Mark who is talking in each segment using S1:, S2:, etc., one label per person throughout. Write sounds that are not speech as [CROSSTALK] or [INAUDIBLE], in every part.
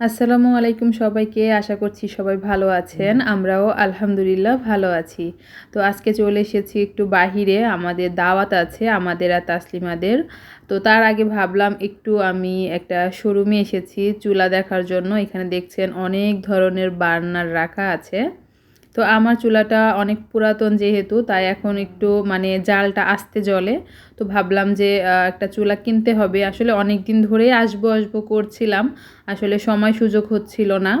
S1: আসসালামু আলাইকুম সবাইকে আশা করছি সবাই ভালো আছেন। আমরাও আলহামদুলিল্লাহ ভালো আছি। তো আজকে চলে এসেছি একটু বাহিরে আমাদের দাওয়াত আছে আমাদের আর তাসলিমাদের। তো তার আগে ভাবলাম একটু আমি একটা শোরুমে এসেছি চুলা দেখার জন্য। এখানে দেখছেন অনেক ধরনের বার্নার রাখা আছে। তো আমার চুলাটা অনেক পুরাতন যেহেতু, তাই এখন একটু মানে জালটা আস্তে জ্বলে। তো ভাবলাম যে একটা চুলা কিনতে হবে। আসলে অনেক দিন ধরেই আসব আসব করছিলাম। আসলে সময় সুযোগ হচ্ছিল না।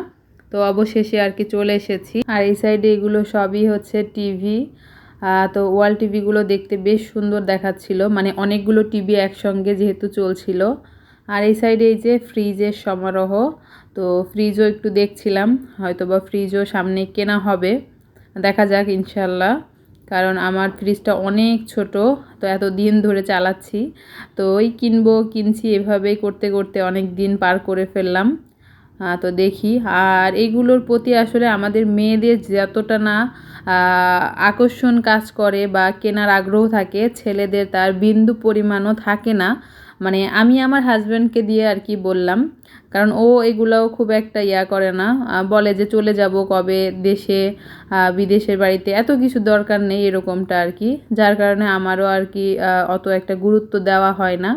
S1: তো অবশেষে আর কি চলে এসেছি। আর এই সাইডে এগুলো সবই হচ্ছে টিভি। তো ওয়াল টিভিগুলো দেখতে বেশ সুন্দর দেখাচ্ছিল। মানে অনেকগুলো টিভি একসঙ্গে যেহেতু চলছিল। আর এই সাইডে এই যে ফ্রিজের সমারোহ। তো ফ্রিজও একটু দেখছিলাম হয়তো বা ফ্রিজও সামনে কেনা হবে। দেখা যাক ইনশাল্লাহ কারণ আমার ফ্রিজটা অনেক ছোট, তো এত দিন ধরে চালাচ্ছি। তো ওই কিনবো, কিনছি, এভাবেই করতে করতে অনেক দিন পার করে ফেললাম। তো দেখি। আর এগুলোর প্রতি আসলে আমাদের মেয়েদের যতটা না আকর্ষণ কাজ করে বা কেনার আগ্রহ থাকে, ছেলেদের তার বিন্দু পরিমাণও থাকে না। মানে আমি আমার হাজব্যান্ডকে দিয়ে আর কি বললাম, কারণ ও এগুলাও খুব একটা ইয়া করে না। বলে যে চলে যাব কবে দেশে বিদেশের বাড়িতে, এত কিছু দরকার নেই এরকমটা আর কি। যার কারণে আমারও আর কি অত একটা গুরুত্ব দেওয়া হয় না।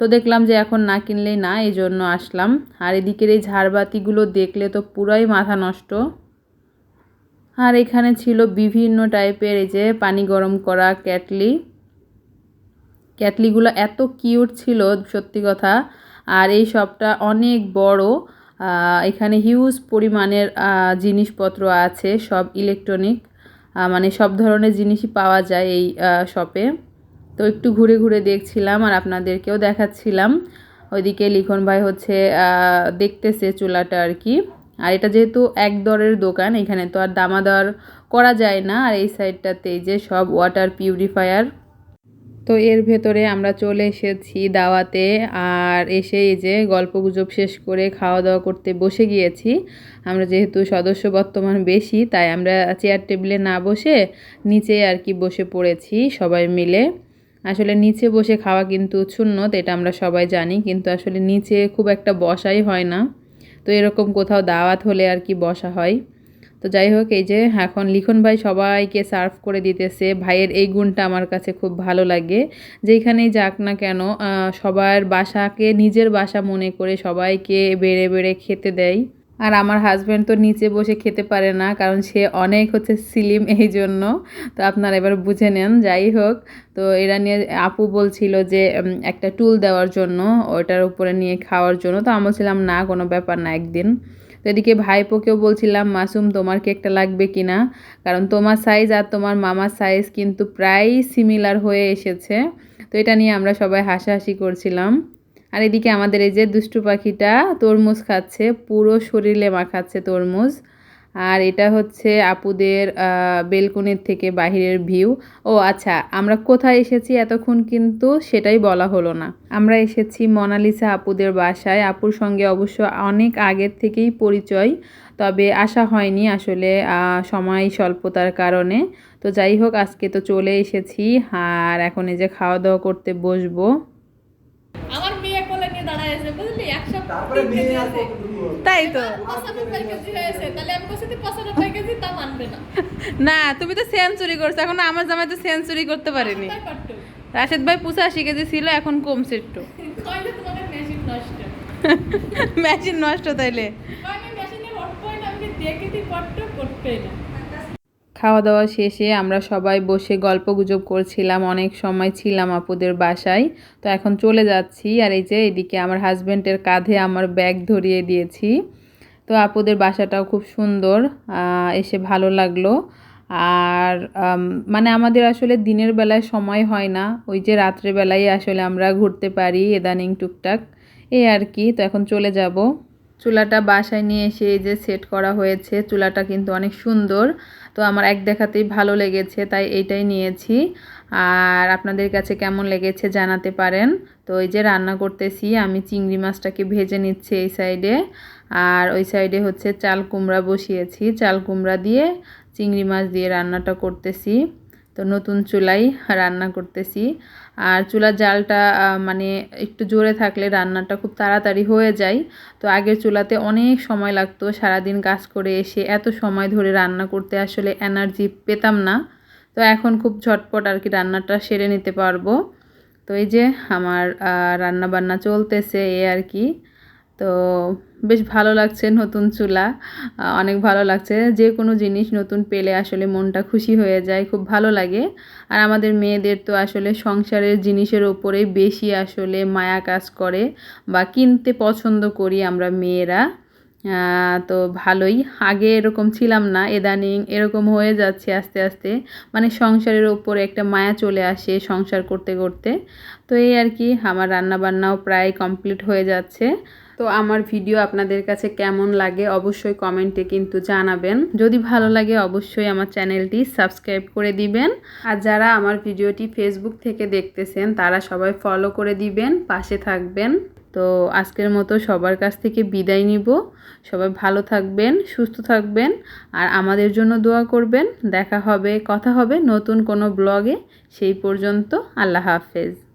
S1: তো দেখলাম যে এখন না কিনলেই না এই জন্য আসলাম। আর এদিকের এই ঝাড়বাতিগুলো দেখলে তো পুরাই মাথা নষ্ট। আর এখানে ছিল বিভিন্ন টাইপের এই যে পানি গরম করা ক্যাটলি ক্যাটলিগুলো এত কিউট ছিল, সত্যি কথা। আর এই শপটা অনেক বড়। এখানে হিউজ পরিমাণের জিনিসপত্র আছে, সব ইলেকট্রনিক। মানে সব ধরনের জিনিসই পাওয়া যায় এই শপে। তো একটু ঘুরে ঘুরে দেখছিলাম আর আপনাদেরকেও দেখাচ্ছিলাম। ওইদিকে লিখন ভাই হচ্ছে দেখতেছে চুলাটা আর কি। আর এটা যেহেতু এক দরের দোকান, এখানে তো আর দামাদর করা যায় না। আর এই সাইডটাতে এই যে সব ওয়াটার পিউরিফায়ার তো এর ভেতরে আমরা চলে এসেছি দাওয়াতে আর এসে এই যে গল্প গুজব শেষ করে খাওয়া দাওয়া করতে বসে গিয়েছি। আমরা যেহেতু সদস্য বর্তমান বেশি, তাই আমরা চেয়ার টেবিলে না বসে নিচে আর কি বসে পড়েছি সবাই মিলে। আসলে নিচে বসে খাওয়া কিন্তু সুন্নত, এটা আমরা সবাই জানি, কিন্তু আসলে নিচে খুব একটা বসাই হয় না। তো এরকম কোথাও দাওয়াত হলে আর কি বসা হয়। তো যাই হোক, এই যে এখন লিখন ভাই সবাইকে সার্ভ করে দিতেছে। ভাইয়ের এই গুণটা আমার কাছে খুব ভালো লাগে। যেখানেই যাক না কেন সবার বাসাকে, নিজের বাসা মনে করে সবাইকে বেড়ে বেড়ে খেতে দেয়। আর আমার হাজব্যান্ড তো নিচে বসে খেতে পারে না, কারণ সে অনেক হচ্ছে সিলিম এই জন্য। তো আপনারা এবার বুঝে নেন, যাই হোক। তো এরা নিয়ে আপু বলছিল যে একটা টুল দেওয়ার জন্য, ওটার উপরে নিয়ে খাওয়ার জন্য। তো আমি বলছিলাম, না, কোনো ব্যাপার না, একদিন। এদিকে ভাইপোকেও বলছিলাম, মাসুম, তোমার কেকটা লাগবে কি না? কারণ তোমার সাইজ আর তোমার মামার সাইজ কিন্তু প্রায় সিমিলার হয়ে এসেছে। তো এটা নিয়ে আমরা সবাই হাসাহাসি করছিলাম। আর এদিকে আমাদের এই যে দুষ্টু পাখিটা তরমুজ খাচ্ছে, পুরো শরীরে মাখাচ্ছে তরমুজ। আর এটা হচ্ছে আপুদের বেলকনির থেকে বাহিরের ভিউ। ও আচ্ছা আমরা কোথায় এসেছি এতক্ষণ কিন্তু সেটাই বলা হলো না। আমরা এসেছি মনালিসা আপুদের বাসায়। আপুর সঙ্গে অবশ্য অনেক আগের থেকেই পরিচয়, তবে আসা হয়নি আসলে সময় স্বল্পতার কারণে। তো যাই হোক, আজকে তো চলে এসেছি। আর এখন এই যে খাওয়া দাওয়া করতে বসবো।
S2: বুঝলি?
S1: তাই তো।
S2: পঁচানব্বই কেজি হয়েছে তাহলে আমি বলছি পঁচানব্বই কেজি তা মানবে না।
S1: না তুমি তো সেঞ্চুরি করছ এখন আমার জামাই তো সেঞ্চুরি করতে পারেনি।
S2: তাই
S1: রাশেদ ভাই পঁচাশি কেজি ছিল এখন কমছে একটু।
S2: কইলে মেশিন [LAUGHS] নষ্ট?
S1: তাইলে।
S2: আমি দেখে করতেই না।
S1: খাওয়া দাওয়া শেষে আমরা সবাই বসে গল্প গুজব করছিলাম, অনেক সময় ছিলাম আপুদের বাসায়। তো এখন চলে যাচ্ছি আর এই যে এদিকে আমার হাজব্যান্ডের কাঁধে আমার ব্যাগ ধরিয়ে দিয়েছি। তো আপুদের বাসাটাও খুব সুন্দর এসে ভালো লাগল। আর মানে আমাদের আসলে দিনের বেলায় সময় হয় না, ওই যে রাত্রে বেলায় আসলে আমরা ঘুরতে পারি এদানিং টুকটাক, এই আর কি। তো এখন চলে যাব। চুলাটা বাসায় নিয়ে এসে এই যে সেট করা হয়েছে, চুলাটা কিন্তু অনেক সুন্দর। তো আমার এক দেখাতেই ভালো লেগেছে, তাই এইটাই নিয়েছি। আর আপনাদের কাছে কেমন লেগেছে জানাতে পারেন। তো এই যে রান্না করতেছি, আমি চিংড়ি মাছটাকে ভেজে নিচ্ছি এই সাইডে। আর ওই সাইডে হচ্ছে চাল কুমড়া বসিয়েছি। চাল কুমড়া দিয়ে চিংড়ি মাছ দিয়ে রান্নাটা করতেছি। তো নতুন চুলাই রান্না করতেছি। আর চুলার জালটা মানে একটু জোরে থাকলে রান্নাটা খুব তাড়াতাড়ি হয়ে যায়। তো আগের চুলাতে অনেক সময় লাগতো সারাদিন কাজ করে এসে এত সময় ধরে রান্না করতে আসলে এনার্জি পেতাম না। তো এখন খুব ঝটপট আর কি রান্নাটা সেরে নিতে পারব। তো এই যে আমার রান্না বান্না চলতেছে এ আর কি। তো বেশ ভালো লাগছে নতুন চুলা অনেক ভালো লাগছে। যে কোনো জিনিস নতুন পেলে আসলে মনটা খুশি হয়ে যায়, খুব ভালো লাগে। আর আমাদের মেয়েদের তো আসলে সংসারের জিনিসের ওপরে বেশি আসলে মায়া কাজ করে বা কিনতে পছন্দ করি আমরা মেয়েরা। তো ভালোই। আগে এরকম ছিলাম না এদানিং এরকম হয়ে যাচ্ছে আস্তে আস্তে। মানে সংসারের ওপরে একটা মায়া চলে আসে সংসার করতে করতে। তো এই আর কি, আমার রান্নাবান্নাও প্রায় কমপ্লিট হয়ে যাচ্ছে। তো আমার ভিডিও আপনাদের কাছে কেমন লাগে অবশ্যই কমেন্টে কিন্তু জানাবেন। যদি ভালো লাগে অবশ্যই আমার চ্যানেলটি সাবস্ক্রাইব করে দিবেন। আর যারা আমার ভিডিওটি ফেসবুক থেকে দেখতেছেন, তারা সবাই ফলো করে দিবেন, পাশে থাকবেন। তো আজকের মতো সবার কাছ থেকে বিদায় নিব। সবাই ভালো থাকবেন, সুস্থ থাকবেন, আর আমাদের জন্য দোয়া করবেন। দেখা হবে, কথা হবে নতুন কোনো ব্লগে সেই পর্যন্ত আল্লাহ হাফেজ।